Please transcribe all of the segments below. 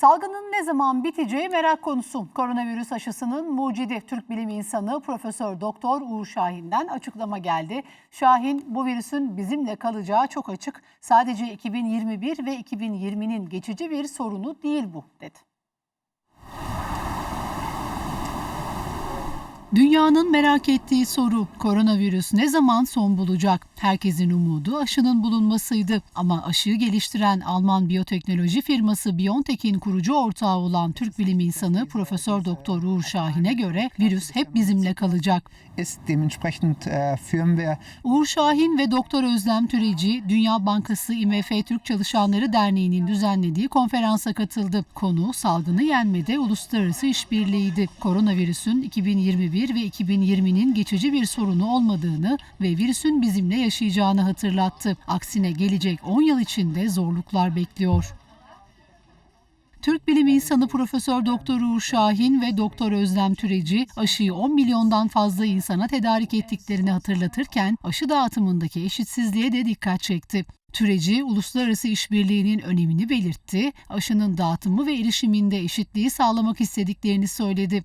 Salgının ne zaman biteceği merak konusu. Koronavirüs aşısının mucidi Türk bilim insanı Profesör Doktor Uğur Şahin'den açıklama geldi. Şahin bu virüsün bizimle kalacağı çok açık. Sadece 2021 ve 2020'nin geçici bir sorunu değil bu dedi. Dünyanın merak ettiği soru koronavirüs ne zaman son bulacak? Herkesin umudu aşının bulunmasıydı. Ama aşıyı geliştiren Alman biyoteknoloji firması BioNTech'in kurucu ortağı olan Türk bilim insanı Profesör Doktor Uğur Şahin'e göre virüs hep bizimle kalacak. äh, Uğur Şahin ve Doktor Özlem Türeci, Dünya Bankası IMF Türk Çalışanları Derneği'nin düzenlediği konferansa katıldı. Konu salgını yenmede uluslararası işbirliğiydi. Koronavirüsün 2021 ve 2020'nin geçici bir sorunu olmadığını ve virüsün bizimle yaşayacağını hatırlattı. Aksine gelecek 10 yıl içinde zorluklar bekliyor. Türk bilim insanı Profesör Doktor Uğur Şahin ve Doktor Özlem Türeci aşıyı 10 milyondan fazla insana tedarik ettiklerini hatırlatırken aşı dağıtımındaki eşitsizliğe de dikkat çekti. Türeci uluslararası işbirliğinin önemini belirtti, aşının dağıtımı ve erişiminde eşitliği sağlamak istediklerini söyledi.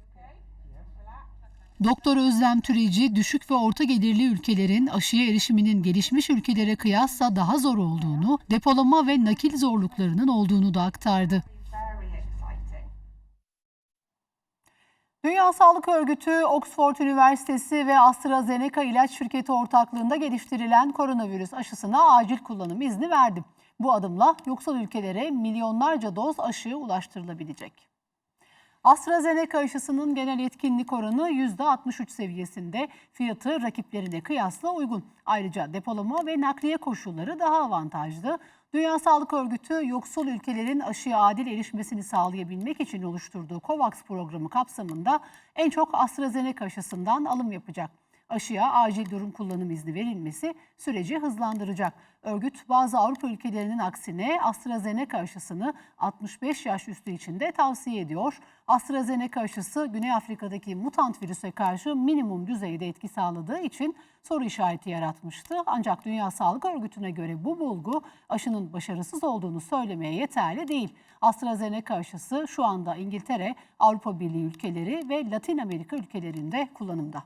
Doktor Özlem Türeci, düşük ve orta gelirli ülkelerin aşıya erişiminin gelişmiş ülkelere kıyasla daha zor olduğunu, depolama ve nakil zorluklarının olduğunu da aktardı. Dünya Sağlık Örgütü, Oxford Üniversitesi ve AstraZeneca ilaç şirketi ortaklığında geliştirilen koronavirüs aşısına acil kullanım izni verdi. Bu adımla yoksul ülkelere milyonlarca doz aşı ulaştırılabilecek. AstraZeneca aşısının genel etkinlik oranı %63 seviyesinde. Fiyatı rakiplerine kıyasla uygun. Ayrıca depolama ve nakliye koşulları daha avantajlı. Dünya Sağlık Örgütü yoksul ülkelerin aşıya adil erişmesini sağlayabilmek için oluşturduğu COVAX programı kapsamında en çok AstraZeneca aşısından alım yapacak. Aşıya acil durum kullanım izni verilmesi süreci hızlandıracak. Örgüt bazı Avrupa ülkelerinin aksine AstraZeneca aşısını 65 yaş üstü için de tavsiye ediyor. AstraZeneca aşısı Güney Afrika'daki mutant virüse karşı minimum düzeyde etki sağladığı için soru işareti yaratmıştı. Ancak Dünya Sağlık Örgütü'ne göre bu bulgu aşının başarısız olduğunu söylemeye yeterli değil. AstraZeneca aşısı şu anda İngiltere, Avrupa Birliği ülkeleri ve Latin Amerika ülkelerinde kullanımda.